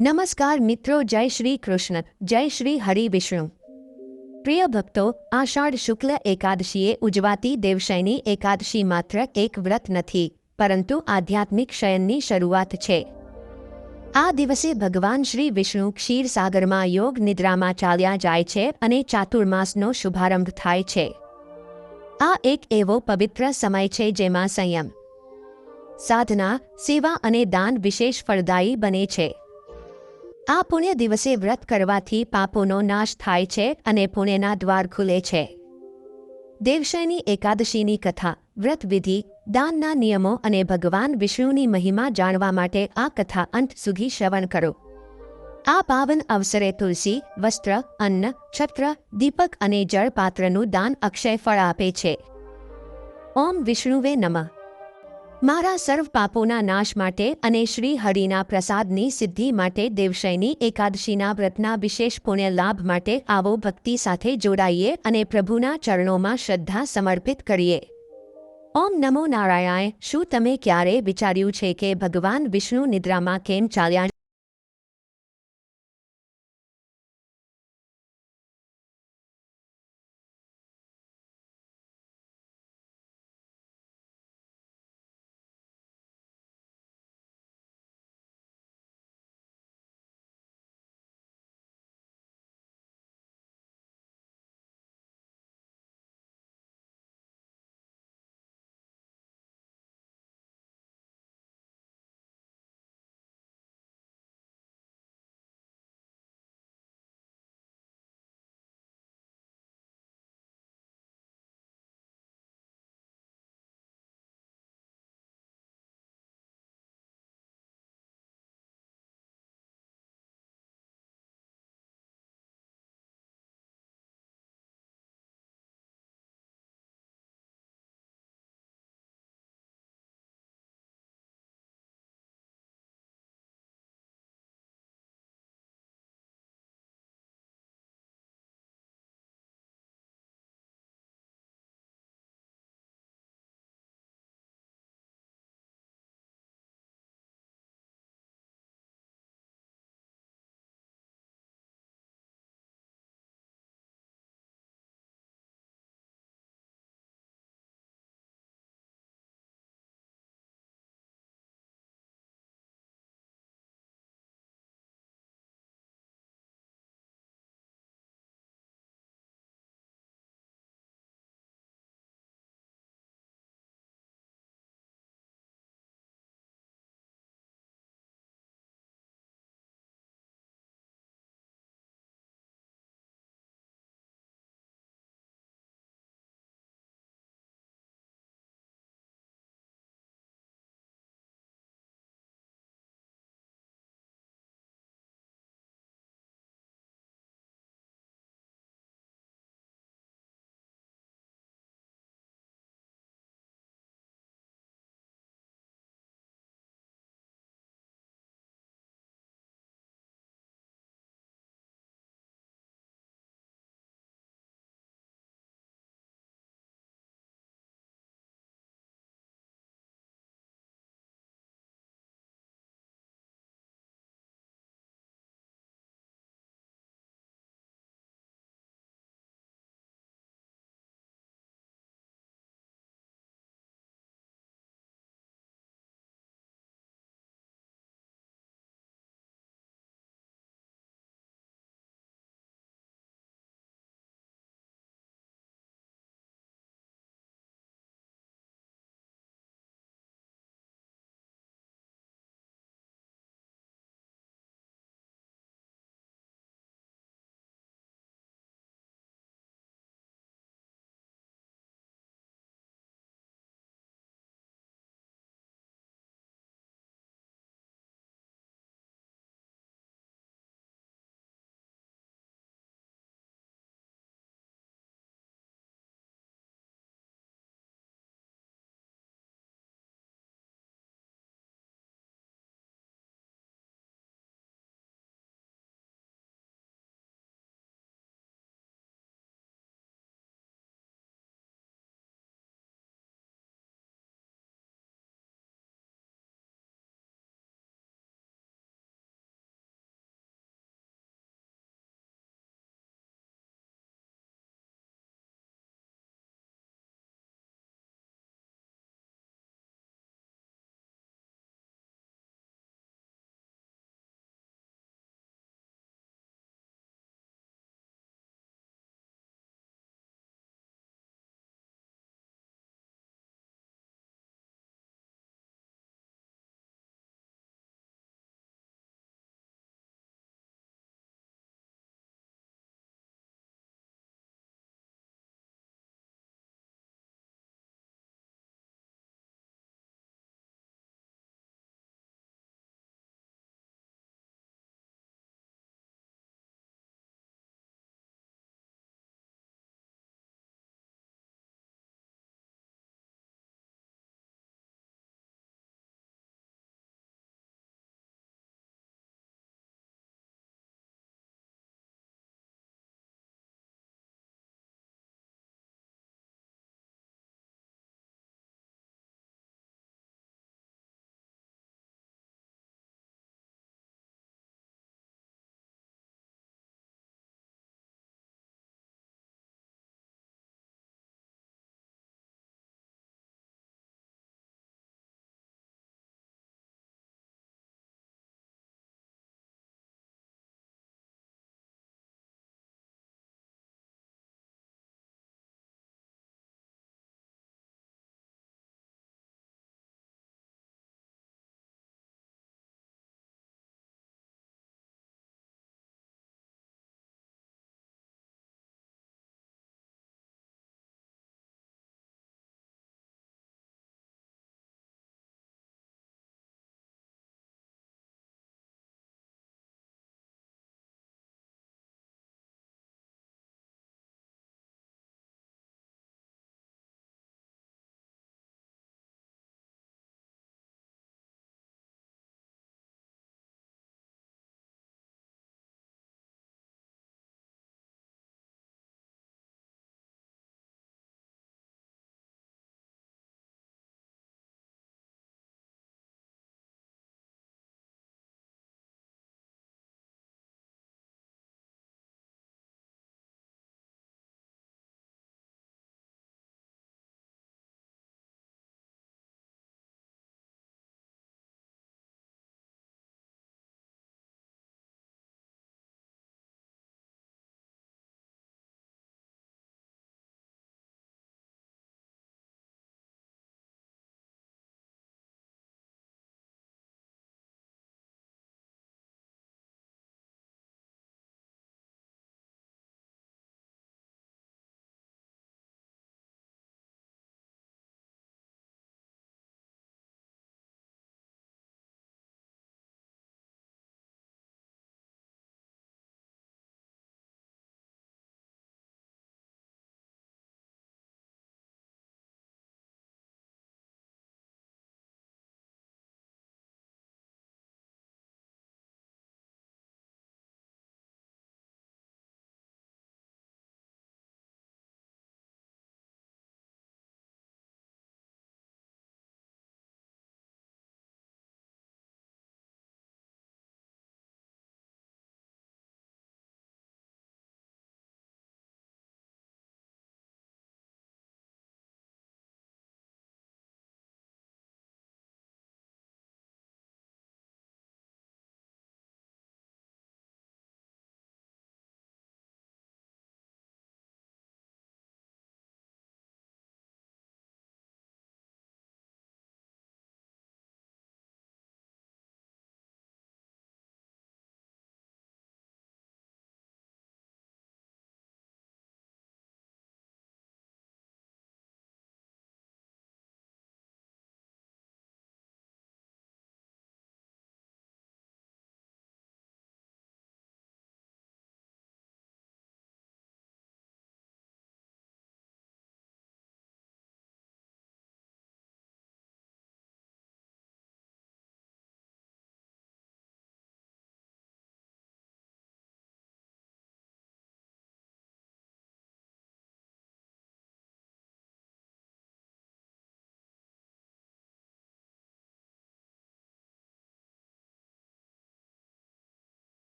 નમસ્કાર મિત્રો, જય શ્રી કૃષ્ણ, જય શ્રી હરિ વિષ્ણુ. પ્રિય ભક્તો, આષાઢ શુક્લ એકાદશીએ ઉજવાતી દેવશયની એકાદશી માત્ર એક વ્રત નથી, પરંતુ આધ્યાત્મિક શયનની શરૂઆત છે. આ દિવસે ભગવાન શ્રી વિષ્ણુ ક્ષીરસાગરમાં યોગ નિદ્રામાં ચાલ્યા જાય છે અને ચાતુર્માસનો શુભારંભ થાય છે. આ એક એવો પવિત્ર સમય છે જેમાં સંયમ, સાધના, સેવા અને દાન વિશેષ ફળદાયી બને છે. આ પુણ્ય દિવસે વ્રત કરવાથી પાપોનો નાશ થાય છે અને પુણ્યના દ્વાર ખુલે છે. દેવશયની એકાદશીની કથા, વ્રત વિધિ, દાનના નિયમો અને ભગવાન વિષ્ણુની મહિમા જાણવા માટે આ કથા અંત સુધી શ્રવણ કરો. આ પાવન અવસરે તુલસી, વસ્ત્ર, અન્ન, છત્ર, દીપક અને જળપાત્રનું દાન અક્ષય ફળ આપે છે. ઓમ વિષ્ણુવે નમઃ. મારા સર્વ પાપોના નાશ માટે અને શ્રી હરિના પ્રસાદની સિદ્ધિ માટે દેવશયની એકાદશીના વ્રતના વિશેષ પુણ્ય લાભ માટે આવો ભક્તિ સાથે જોડાઈએ અને પ્રભુના ચરણોમાં શ્રદ્ધા સમર્પિત કરીએ. ઓમ નમો નારાયણ, શું તમે ક્યારે વિચાર્યું છે કે ભગવાન વિષ્ણુ નિદ્રામાં કેમ ચાલ્યા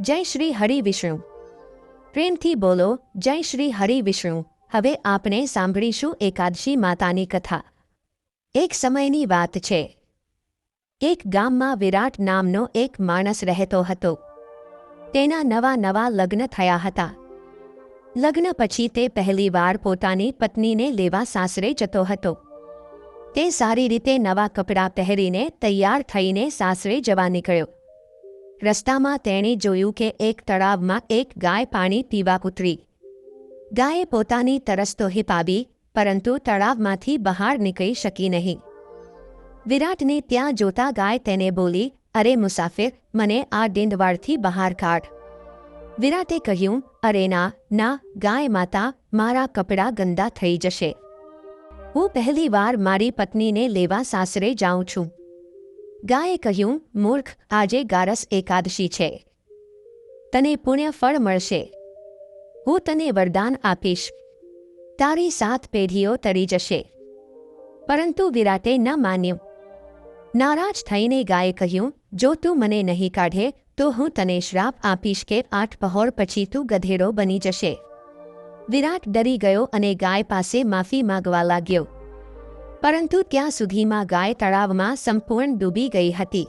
જય શ્રી હરિ વિષ્ણુ. પ્રેમથી બોલો, જય શ્રી હરિ વિષ્ણુ. હવે આપણે સાંભળીશું એકાદશી માતાની કથા. એક સમયની વાત છે. એક ગામમાં વિરાટ નામનો એક માણસ રહેતો હતો. તેના નવા નવા લગ્ન થયા હતા. લગ્ન પછી તે પહેલીવાર પોતાની પત્નીને લેવા સાસરે જતો હતો. તે સારી રીતે નવા કપડાં પહેરીને તૈયાર થઈને સાસરે જવા નીકળ્યો. રસ્તામાં તેણે જોયું કે એક તળાવમાં એક ગાય પાણી પીવા ઉતરી. ગાયે પોતાની તરસ તો હિપાવી, પરંતુ તળાવમાંથી બહાર નીકળી શકી નહીં. વિરાટને ત્યાં જોતા ગાય તેને બોલી, અરે મુસાફિર, મને આ ડીંડવાડથી બહાર કાઢ. વિરાટે કહ્યું, અરે ના ના, ગાય માતા, મારા કપડાં ગંદા થઈ જશે. હું પહેલી વાર મારી પત્નીને લેવા સાસરે જાઉં છું. ગાયે કહ્યું, મૂર્ખ, આજે ગારસ એકાદશી છે. તને પુણ્ય ફળ મળશે. હું તને વરદાન આપીશ. તારી સાત પેઢીઓ તરી જશે. પરંતુ વિરાટે ન માન્યું. નારાજ થઈને ગાયે કહ્યું, જો તું મને નહીં કાઢે, તો હું તને શ્રાપ આપીશ કે આઠ પહોર પછી તું ગધેડો બની જશે. વિરાટ ડરી ગયો અને ગાય પાસે માફી માગવા લાગ્યો. પરંતુ ત્યાં સુધીમાં ગાય તળાવમાં સંપૂર્ણ ડૂબી ગઈ હતી.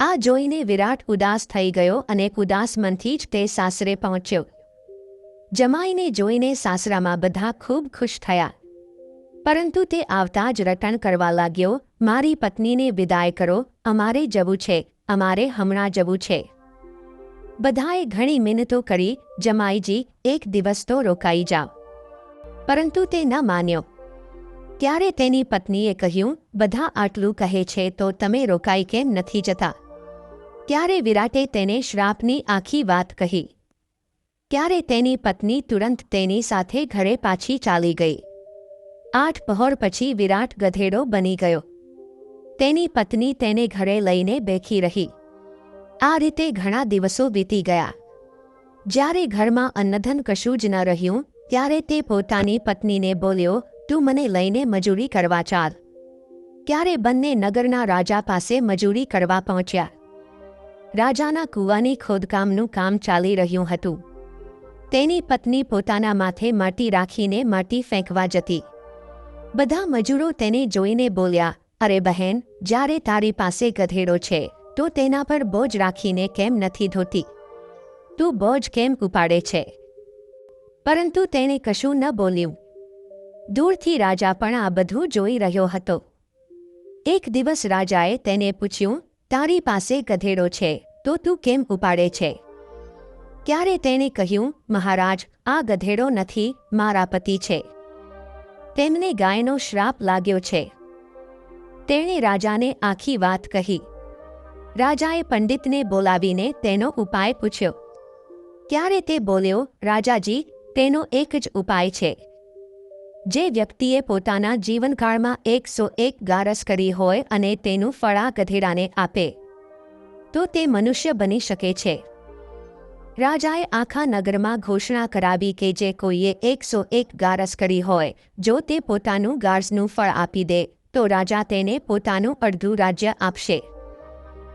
આ જોઈને વિરાટ ઉદાસ થઈ ગયો અને ઉદાસ મનથી જ તે સાસરે પહોંચ્યો. જમાઈને જોઈને સાસરામાં બધા ખૂબ ખુશ થયા. પરંતુ તે આવતા જ રટણ કરવા લાગ્યો, મારી પત્નીને વિદાય કરો, અમારે જવું છે, અમારે હમણાં જવું છે. બધાએ ઘણી મહેનતો કરી, જમાઈજી, એક દિવસ તો રોકાઈ જાઓ. પરંતુ તે ન માન્યો. ત્યારે તેની પત્નીએ કહ્યું, બધા આટલું કહે છે તો તમે રોકાઈ કેમ નથી જતા? ત્યારે વિરાટે તેને શ્રાપની આખી વાત કહી. ત્યારે તેની પત્ની તુરંત તેની સાથે ઘરે પાછી ચાલી ગઈ. આઠ પહોર પછી વિરાટ ગધેડો બની ગયો. તેની પત્ની તેને ઘરે લઈને બેઠી રહી. આ રીતે ઘણા દિવસો વીતી ગયા. જ્યારે ઘરમાં અન્નધન કશું જ ન રહ્યું, ત્યારે તે પોતાની પત્નીને બોલ્યો તું મને લઈને મજૂરી કરવા ચાલ. ત્યારે બંને નગરના રાજા પાસે મજૂરી કરવા પહોંચ્યા. રાજાના કૂવાની ખોદકામનું કામ ચાલી રહ્યું હતું. તેની પત્ની પોતાના માથે માટી રાખીને માટી ફેંકવા જતી. બધા મજૂરો તેને જોઈને બોલ્યા, અરે બહેન, જ્યારે તારી પાસે ગધેડો છે, તો તેના પર બોજ રાખીને કેમ નથી ધોતી? તું બોજ કેમ ઉપાડે છે? પરંતુ તેણે કશું ન બોલ્યું. દૂરથી રાજા પણ આ બધું જોઈ રહ્યો હતો. એક દિવસ રાજાએ તેને પૂછ્યું, તારી પાસે ગધેડો છે, તો તું કેમ ઉપાડે છે? ક્યારે તેણે કહ્યું, મહારાજ, આ ગધેડો નથી, મારા પતિ છે. તેમને ગાયનો શ્રાપ લાગ્યો છે. તેણે રાજાને આખી વાત કહી. રાજાએ પંડિતને બોલાવીને તેનો ઉપાય પૂછ્યો. ક્યારે તે બોલ્યો, રાજાજી, તેનો એક જ ઉપાય છે. જે વ્યક્તિએ પોતાના જીવનકાળમાં એકસો એક ગારસ કરી હોય અને તેનું ફળા ગધેડાને આપે, તો તે મનુષ્ય બની શકે છે. રાજાએ આખા નગરમાં ઘોષણા કરાવી કે જે કોઈએ એકસો એક ગારસ કરી હોય, જો તે પોતાનું ગાર્સનું ફળ આપી દે, તો રાજા તેને પોતાનું અડધું રાજ્ય આપશે.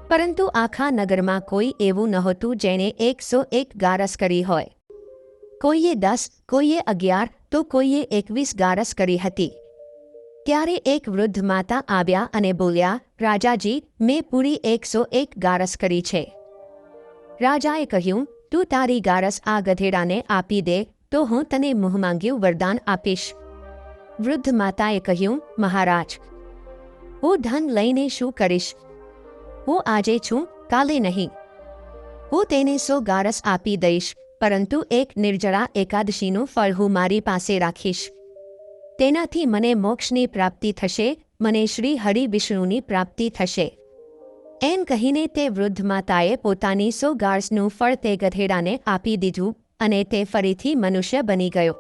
પરંતુ આખા નગરમાં કોઈ એવું નહોતું જેણે એકસો એક ગારસ કરી હોય. કોઈએ દસ, કોઈએ અગિયાર તો કોઈએ એકવીસ ગારસ કરી હતી. ત્યારે એક વૃદ્ધ માતા આવ્યા અને બોલ્યા, રાજાજી, મેં પૂરી એકસો એક ગારસ કરી છે. રાજાએ કહ્યું, તું તારી ગારસ આ ગધેડાને આપી દે, તો હું તને મુહ માંગ્યું વરદાન આપીશ. વૃદ્ધ માતાએ કહ્યું, મહારાજ, હું ધન લઈને શું કરીશ? હું આજે છું, કાલે નહીં. હું તેને સો ગારસ આપી દઈશ. પરંતુ એક નિર્જળા એકાદશીનું ફળ હું મારી પાસે રાખીશ. તેનાથી મને મોક્ષની પ્રાપ્તિ થશે, મને શ્રી હરિ વિષ્ણુની પ્રાપ્તિ થશે. એમ કહીને તે વૃદ્ધ માતાએ પોતાની સો ગાર્સનું ફળ તે ગધેડાને આપી દીધું અને તે ફરીથી મનુષ્ય બની ગયો.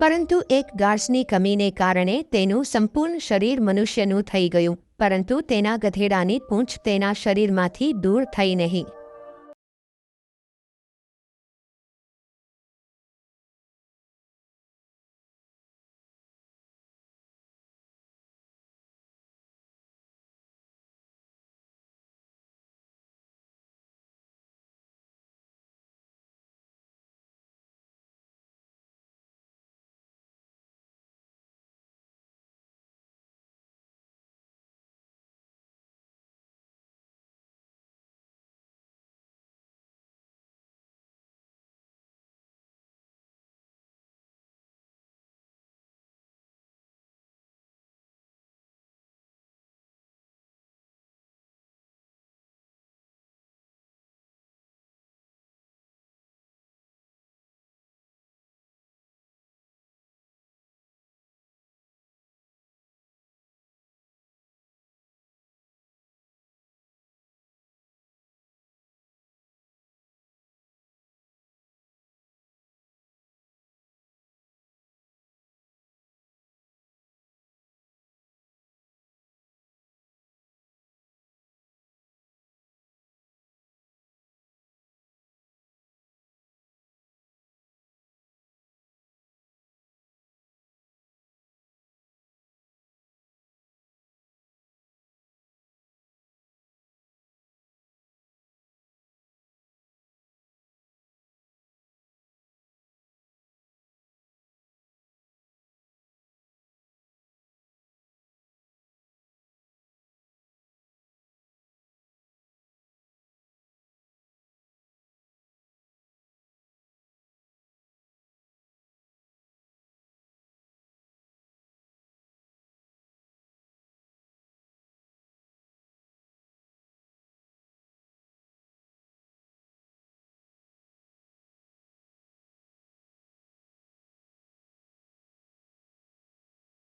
પરંતુ એક ગાર્સની કમીને કારણે તેનું સંપૂર્ણ શરીર મનુષ્યનું થઈ ગયું, પરંતુ તેના ગધેડાની પૂંછ તેના શરીરમાંથી દૂર થઈ નહીં.